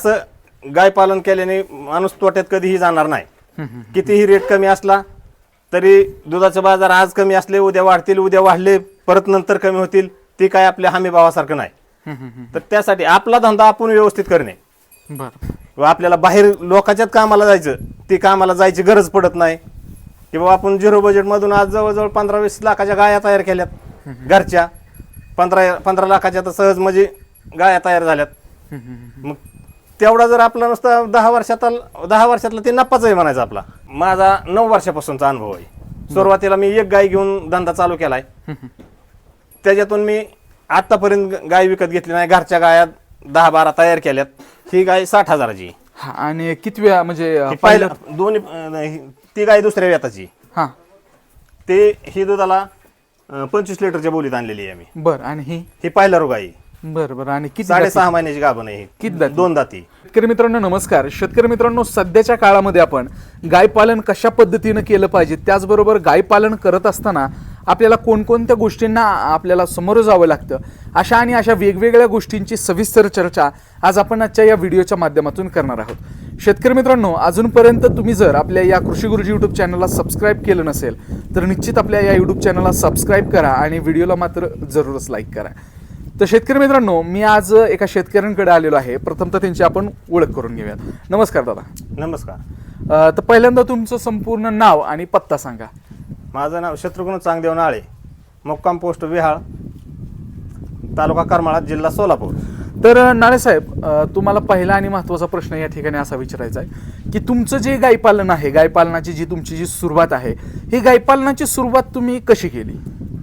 असं गाय पालन केल्याने माणूस तोट्यात कधीही जाणार नाही. कितीही रेट कमी असला तरी दुधाचे बाजार आज कमी असले उद्या वाढतील उद्या वाढले परत नंतर कमी होतील ती काय आपल्या हमी भावासारखं नाही. तर त्यासाठी आपला धंदा आपण व्यवस्थित करणे. व आपल्याला बाहेर लोकांच्याच कामाला जायचं ती कामाला जायची गरज पडत नाही. की बाबा आपण झिरो बजेटमधून आज जवळजवळ पंधरा वीस लाखाच्या गाया तयार केल्यात घरच्या. पंधरा पंधरा लाखाच्या तर सहज म्हणजे गाया तयार झाल्यात. मग तेवढा जर आपला नुसता दहा वर्षात दहा वर्षातला ते नफाच आहे म्हणायचा आपला. माझा नऊ वर्षापासूनचा अनुभव आहे. सुरुवातीला मी एक गाय घेऊन धंदा चालू केलाय. त्याच्यातून मी आतापर्यंत गाय विकत घेतली नाही. घरच्या गाया दहा बारा तयार केल्यात. ही गाय साठ हजाराची आणि किती वेळा म्हणजे अं, पहिलं दोन्ही अं, ही- ती गाय दुसऱ्या व्यताची हा. ते ही दुधाला पंचवीस लिटरच्या बोलीत आणलेली आहे आम्ही बर आणि ही? ही पहिला रोग आहे. बर बर. आणि किती साडेसहा महिन्याची गाभण आहे किती? दोन दाती शेतकरी मित्रांनो नमस्कार. शेतकरी मित्रांनो सध्याच्या काळामध्ये आपण गाय पालन कशा पद्धतीनं केलं पाहिजे? त्याचबरोबर गाय पालन करत असताना आपल्याला कोणकोणत्या गोष्टींना आपल्याला समोरं जावं लागतं? अशा आणि अशा वेगवेगळ्या गोष्टींची सविस्तर चर्चा आज आपण आजच्या या व्हिडिओच्या माध्यमातून करणार आहोत. शेतकरी मित्रांनो अजूनपर्यंत तुम्ही जर आपल्या या कृषी गुरुजी यूट्यूब चॅनलला सबस्क्राईब केलं नसेल तर निश्चित आपल्या या यूट्यूब चॅनलला सबस्क्राईब करा आणि व्हिडिओला मात्र जरूरच लाईक करा. तर शेतकरी मित्रांनो मी आज एका शेतकऱ्यांकडे आलेलो आहे. प्रथमतः त्यांची आपण ओळख करून घेऊयात. नमस्कार दादा. नमस्कार. अं, तर पहिल्यांदा तुमचं संपूर्ण नाव आणि पत्ता सांगा. माझं नाव शत्रुघ्न चांगदेव नाळे मुक्काम पोस्ट विहाळ तालुका करमाळा जिल्हा सोलापूर. तर नाळेसाहेब अं, तुम्हाला पहिला आणि महत्त्वाचा प्रश्न या ठिकाणी असा विचारायचा आहे की तुमचं जे गायपालन आहे गायपालनाची जी तुमची जी सुरुवात आहे ही गायपालनाची सुरुवात तुम्ही कशी केली?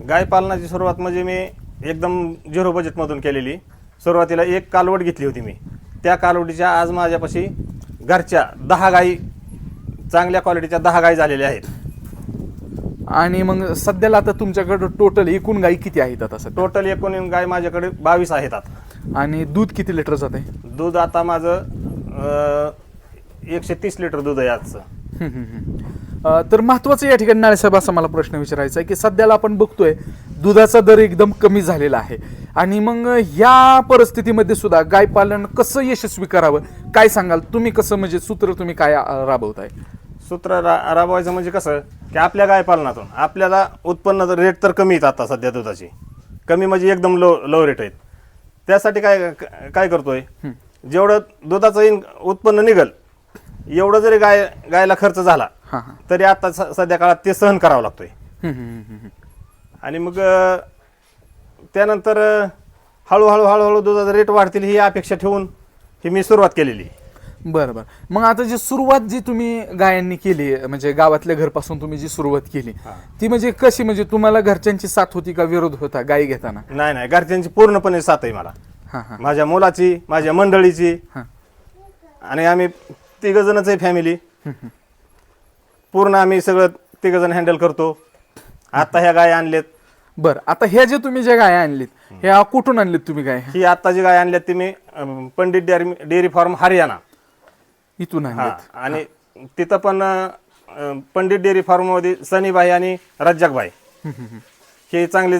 गाय पालनाची सुरुवात म्हणजे मी एकदम झिरो बजेटमधून केलेली. सुरुवातीला एक कालवड घेतली होती मी. त्या कालवडीच्या आज माझ्यापाशी घरच्या दहा गायी चांगल्या क्वालिटीच्या दहा गायी झालेल्या आहेत. आणि मग सध्याला आता तुमच्याकडं टोटल एकूण गायी किती आहेत आता सध्या? टोटल एकूण गाय माझ्याकडे बावीस आहेत आता. आणि दूध किती लिटर जाते दूध आता माझं अं, एकशे तीस लिटर दूध आहे आजचं. हम्म, हम्म, हम्म. अ, तर महत्वाचं या ठिकाणी नाळेसाहेब असा मला प्रश्न विचारायचा आहे की सध्याला आपण बघतोय दुधाचा दर एकदम कमी झालेला आहे. आणि मग या परिस्थितीमध्ये सुद्धा गाय पालन कसं यशस्वी करावं? काय सांगाल? तुम्ही कसं म्हणजे सूत्र तुम्ही काय राबवताय? सूत्र रा राबवायचं म्हणजे कसं की आपल्या गाय पालनातून आपल्याला उत्पन्न रेट तर कमी आहेत आता सध्या दुधाची. कमी म्हणजे एकदम लो लो रेट आहेत. त्यासाठी काय काय करतोय? जेवढं दुधाचं इन उत्पन्न निघल एवढं जरी गाय गायला खर्च झाला तरी आता सध्या काळात ते सहन करावं लागतोय हम्म, हम्म, हम्म, हम्म. आणि मग त्यानंतर हळूहळू हळूहळू दुधाचा रेट वाढतील ही अपेक्षा ठेवून ही मी सुरुवात केलेली. बरं बरं. मग आता जी सुरुवात जी तुम्ही गायांनी केली म्हणजे गावातल्या घरपासून तुम्ही जी सुरुवात केली ती म्हणजे कशी? म्हणजे तुम्हाला घरच्यांची साथ होती का विरोध होता गायी घेताना? नाही नाही. घरच्यांची पूर्णपणे साथ आहे मला. हां हां. माझ्या मुलाची माझ्या मंडळीची. हां. आणि आम्ही तिघ जणच आहे फॅमिली पूर्ण आम्ही सगळं तिघ जण हँडल करतो. आता ह्या गाय आणल्यात बरं आता ह्या जे तुम्ही ज्या गाया आणलीत ह्या कुठून आणलीत तुम्ही गाय? ही आता जी गाय आणल्यात ती मी अं, Pandit dairy dairy farm Haryana. इथून हा आणलीत. आणि तिथं पण अं, पंडित डेअरी फार्ममध्ये सनीबाई आणि रज्जाकबाई. हे चांगले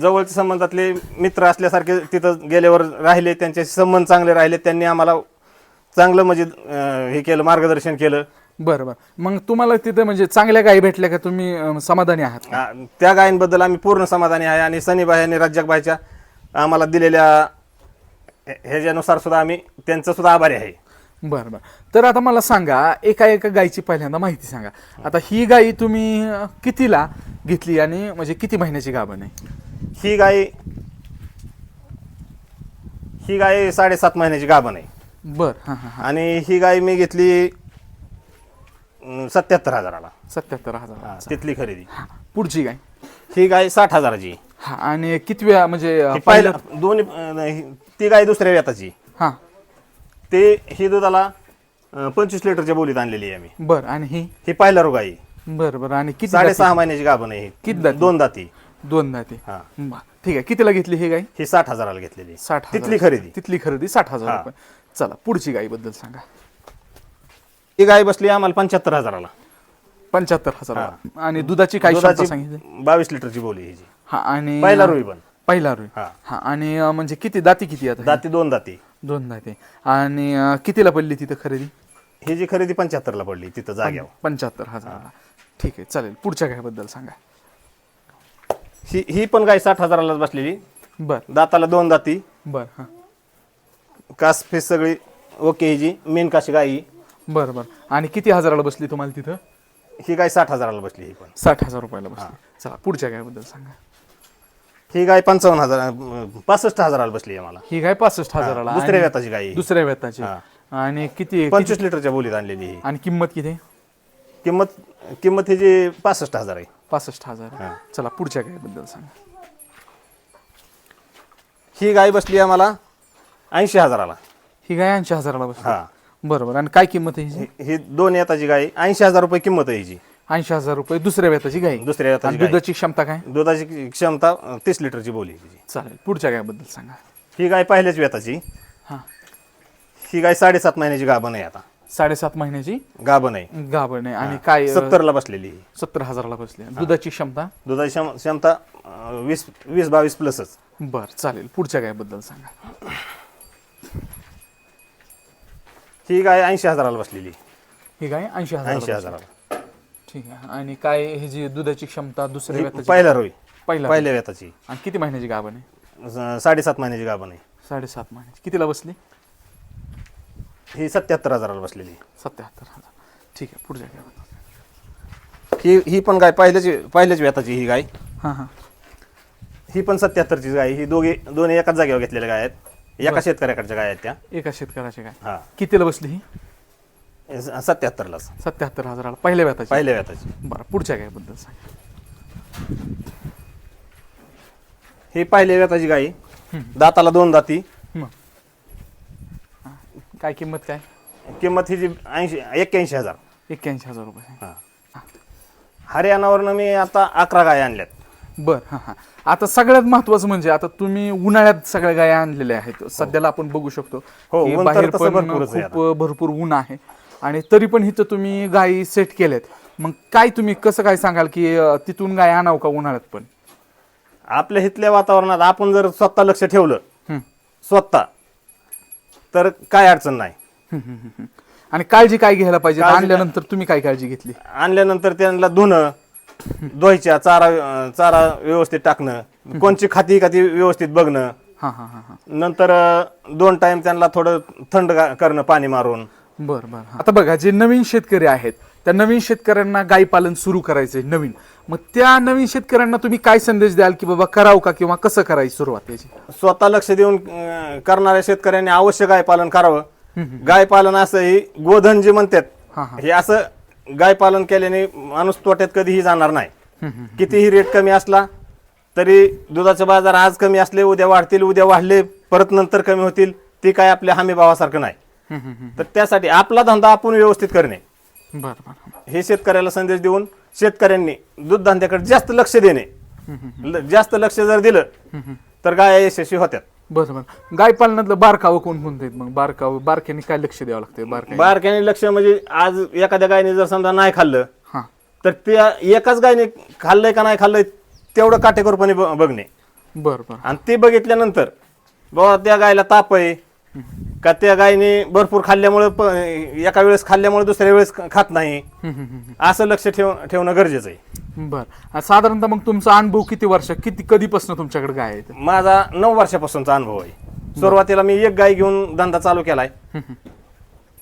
जवळच्या संबंधातले मित्र असल्यासारखे तिथं गेल्यावर राहिले त्यांच्याशी संबंध चांगले राहिले त्यांनी आम्हाला चांगलं म्हणजे अं, हे केलं मार्गदर्शन केलं. बरं बरं. मग तुम्हाला तिथे म्हणजे चांगल्या गायी भेटल्या का? तुम्ही अं, समाधानी आहात? आ, त्या गायींबद्दल आम्ही पूर्ण समाधानी आहे आणि सनीबाई आणि रज्जाकबाईच्या आम्हाला दिलेल्या हे- ह्याच्यानुसार सुद्धा आम्ही त्यांचं सुद्धा आभारी आहे. बरं बरं. तर आता मला सांगा एका एका गायीची पहिल्यांदा माहिती सांगा. आता ही गायी तुम्ही अं, कितीला घेतली आणि म्हणजे किती महिन्याची गाभण आहे? ही गाय ही गाय साडेसात महिन्याची गाभण आहे. बरं हां हां आणि ही गाय मी घेतली सत्याहत्तर हजाराला. सत्याहत्तर हजार. हा, तिथली खरेदी. पुढची गाय ही गाय साठ हजाराची. हा आणि किती वेळा म्हणजे अं, ही पहिलं दोन्ही अं, ही- ती गाय दुसऱ्या व्यताची. हां. ते ही दुधाला अं, पंचवीस लिटरच्या बोलीत आणलेली आहे आम्ही. बरं आणि ही? ही पहिला रोग आहे. बरं बरं आणि किती साडेसहा महिन्याची गाभण आहे किती दाती? दोन दाती? दोन दाते हा. बरं, ठीक आहे. कितीला घेतली ही गाय? ही साठ हजाराला घेतलेली साठ हजार. तिथली खरेदी. तिथली खरेदी साठ हजार हा. रुपये. चला पुढची गायीबद्दल सांगा. ही गाय बसली आम्हाला पंच्याहत्तर हजाराला. पंच्याहत्तर हजार आणि दुधाची काय क्षमता सांगितली? बावीस लिटरची बोली हिची हा आणि पहिला रुई पण. पहिला रुई. हा. हा आणि अं, म्हणजे किती दाती किती आता दाती दोन दाती. दोन दाते. आणि अं, कितीला पडली तिथं खरेदी? ही जी खरेदी पंच्याहत्तरला पडली तिथं जाग्यावर. पंच्याहत्तर हजाराला. ठीक आहे चालेल. पुढच्या गायबद्दल सांगा. ही ही पण गाय साठ हजारालाच बसलेली. बर. दाताला दोन दाती. बर हां. कास फेस सगळी ओके ही जी. मेन काशी गाय ही. बर बर. आणि किती हजाराला बसली तुम्हाला तिथं? ही गाय साठ हजाराला बसली ही पण. साठ हजार रुपयाला बसली. चला पुढच्या गायबद्दल सांगा. ही गाय पंचावन्न हजार पासष्ट हजाराला बसली आहे मला. ही गाय पासष्ट हजाराला. दुसऱ्या आणि- व्यताची गाय ही. दुसऱ्या वेताची हा. आणि किती पंचवीस लिटरच्या बोलीत आणलेली ही. आणि किंमत किती? किंमत किंमत ही जी पासष्ट हजार आहे. पासष्ट हजार. चला पुढच्या गायबद्दल सांगा. ही गाय बसली आम्हाला ऐंशी हजाराला. ही गाय ऐंशी हजाराला बसली. हा. बरोबर. आणि काय किंमत आहे ही- ही दोन येताची गाय ऐंशी हजार रुपये किंमत आहे हिची. ऐंशी हजार रुपये. दुसऱ्या वेताची गाय? दुसऱ्या आणि येताची गाय. दुधाची क्षमता काय? दुधाची क्षमता अं, तीस लिटरची बोली आहे चालेल. पुढच्या गायबद्दल सांगा. ही गाय पहिल्याच व्यताची. हां. ही गाय साडेसात महिन्याची गाभण आहे आता. साडेसात महिन्याची? गाभण आहे. गाभण आहे. आणि काय अं, सत्तरला बसलेली ही सत्तर हजाराला बसली दुधाची क्षमता? दुधाची क्षम- क्षमता अं, वीस वीस बावीस प्लसच. बर चालेल. पुढच्या गायबद्दल सांगा. ही गाय ऐंशी हजाराला बसलेली. ही गाय ऐंशी ऐंशी हजार हजाराला. ठीक आहे. आणि काय ही जी दुधाची क्षमता दुसऱ्या ही वेताची पहिला रोई. पहिला पहिल्या व्यताची. आणि किती महिन्याची गाभण आहे? साडेसात महिन्याची गाभण आहे. साडेसात महिन्याची. कितीला बसली? ही सत्याहत्तर हजाराला बसलेली. सत्याहत्तर हजार. ठीक आहे पुढच्या ही ही पण गाय पहिल्याची पहिल्याच व्यताची ही गाय. हां हां. ही पण सत्याहत्तरची गाय. ही दोघे दोन्ही एकाच जागेवर घेतलेल्या गाय आहेत. एका शेतकऱ्याकडच्या गाय आहेत त्या. एका शेतकऱ्याची काय हा. कितीला बसली ही? स- सत्याहत्तरलाच. सत्याहत्तर हजाराला. पहिल्या वेताची पहिल्या व्यताची. बरं पुढच्या गायबद्दल सांगा. ही पहिल्या व्यताची गाय. दाताला दोन दाती. मग. हां. काय किंमत काय? किंमत ही जी ऐंशी एक्क्याऐंशी हजार. एक्क्याऐंशी हजार रुपये. हा. हरियाणावरनं मी आता अकरा गाय आणल्यात. बर हां हां. आता सगळ्यात महत्वाचं म्हणजे आता तुम्ही उन्हाळ्यात सगळ्या गाया आणलेल्या आहेत. सध्याला आपण बघू शकतो हो, की ऊन तर बाहेर तसं पण भरपूरच आहे खूप भरपूर ऊन आहे आणि तरी पण इथं तुम्ही गायी सेट केल्यात. मग काय तुम्ही कसं काय सांगाल की अं, तिथून गाय आणावं का उन्हाळ्यात पण? आपल्या इथल्या वातावरणात आपण जर स्वतः लक्ष ठेवलं हं. स्वतः तर काय अडचण नाही. हं, हं, हं, हं. आणि काळजी काय घ्यायला पाहिजे? आणल्यानंतर तुम्ही काय काळजी घेतली? आणल्यानंतर त्यांना धुणं धुवायच्या चारा अं, चारा व्यवस्थित टाकणं कोणची खाती का ती व्यवस्थित बघणं. हां हां हां हां. नंतर अं, दोन टाइम त्यांना थोडं थंड गा- करणं पाणी मारून. बर बर आता बघा जे नवीन शेतकरी आहेत त्या नवीन शेतकऱ्यांना गाई पालन सुरू करायचंय नवीन. मग त्या नवीन शेतकऱ्यांना तुम्ही काय संदेश द्याल की बाबा करावं का किंवा कसं करायची सुरुवात त्याची स्वतः लक्ष देऊन अं, करणाऱ्या शेतकऱ्यांनी अवश्य गाय पालन करावं. गाय पालन असं ही गोधन जे म्हणतात हां हां. हे असं गाय पालन केल्याने माणूस तोट्यात कधीही जाणार नाही. कितीही रेट कमी असला तरी दुधाचे बाजार आज कमी असले उद्या वाढतील उद्या वाढले परत नंतर कमी होतील ती काय आपल्या हमी भावासारखं नाही. तर त्यासाठी आपला धंदा आपण व्यवस्थित करणे. हे शेतकऱ्याला संदेश देऊन शेतकऱ्यांनी दूध धंद्याकडे जास्त लक्ष देणे. जास्त लक्ष जर दिलं तर गाय यशस्वी होत्यात. बरं बरं. गाय पालनातलं बारकावं कोण कोणतं आहेत मग? बारकावं बारक्याने काय लक्ष द्यावं लागतं बारकाय बारक्याने लक्ष म्हणजे आज एखाद्या गायने जर समजा नाही खाल्लं हां. तर त्या एकाच गायने खाल्लंय का नाही खाल्लंय तेवढं काटेकोरपणे ब- बघणे. बरं बरं. आणि ते बघितल्यानंतर बाबा त्या गायला ताप आहे का त्या गायने भरपूर खाल्ल्यामुळे प- एका वेळेस खाल्ल्यामुळे दुसऱ्या वेळेस खात नाही. असं लक्ष ठेव ठेवणं गरजेचं आहे. बरं. साधारणतः मग तुमचा अनुभव किती वर्ष किती कधीपासून तुमच्याकडे गाय आहेत माझा नऊ वर्षापासूनचा अनुभव आहे. सुरुवातीला मी एक गाय घेऊन धंदा चालू केलाय.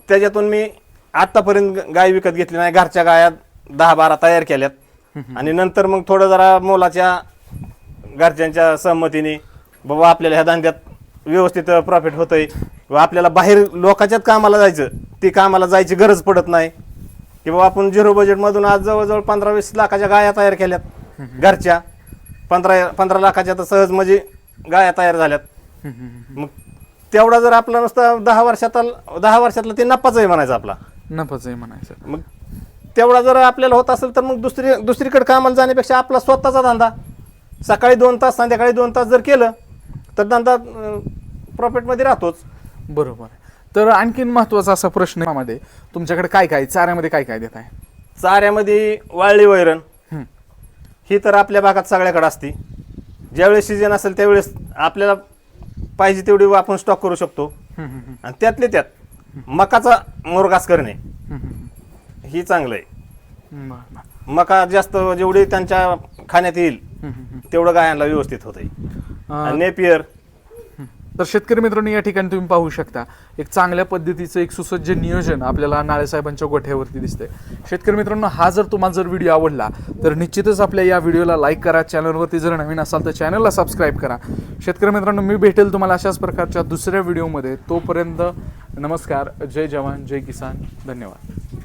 त्याच्यातून मी आतापर्यंत गाय विकत घेतली नाही. घरच्या गाया दहा बारा तयार केल्यात. आणि नंतर मग थोडं जरा मोलाच्या घरच्यांच्या संमतीने बाबा आपल्याला ह्या धंद्यात व्यवस्थित प्रॉफिट होतंय. व आपल्याला बाहेर लोकांच्याच कामाला जायचं ती कामाला जायची गरज पडत नाही. की बाबा आपण झिरो बजेटमधून आज जवळजवळ पंधरा वीस लाखाच्या गाया तयार केल्यात घरच्या. पंधरा पंधरा लाखाच्या तर सहज म्हणजे गाया तयार झाल्यात. मग तेवढा जर आपला नुसता दहा वर्षात दहा वर्षातला ते नफाच आहे म्हणायचं आपला. नफाच आहे म्हणायचं. मग तेवढा जर आपल्याला होत असेल तर मग दुसरी दुसरीकडे कामाला जाण्यापेक्षा आपला स्वतःचा धंदा. सकाळी दोन तास संध्याकाळी दोन तास जर केलं तर धंदा प्रॉफिटमध्ये राहतोच. बरोबर. तर आणखीन महत्त्वाचा असा प्रश्न आहे यामध्ये तुमच्याकडे काय काय चाऱ्यामध्ये काय काय देत आहे? चाऱ्यामध्ये वाळली वैरण. हं. ही तर आपल्या भागात सगळ्याकडे असते. ज्यावेळेस सीजन असेल त्यावेळेस आपल्याला पाहिजे तेवढी आपण स्टॉक करू शकतो. आणि त्यातले त्यात मकाचा मुरगास करणे. ही चांगलं आहे हम्म. बरं, बरं. मका जास्त जेवढी त्यांच्या खाण्यात येईल तेवढं गायांना व्यवस्थित होत. आहे अं, नेपियर तर शेतकरी मित्रांनो या ठिकाणी तुम्ही पाहू शकता एक चांगल्या पद्धतीचं एक सुसज्ज नियोजन आपल्याला नाळेसाहेबांच्या गोठ्यावरती दिसते शेतकरी मित्रांनो हा जर तुम्हाला जर व्हिडिओ आवडला तर निश्चितच आपल्या या व्हिडिओला लाईक करा चॅनलवरती जर नवीन असाल तर चॅनलला सबस्क्राईब करा. शेतकरी मित्रांनो मी भेटेल तुम्हाला अशाच प्रकारच्या दुसऱ्या व्हिडिओमध्ये. तोपर्यंत नमस्कार जय जवान जय किसान धन्यवाद.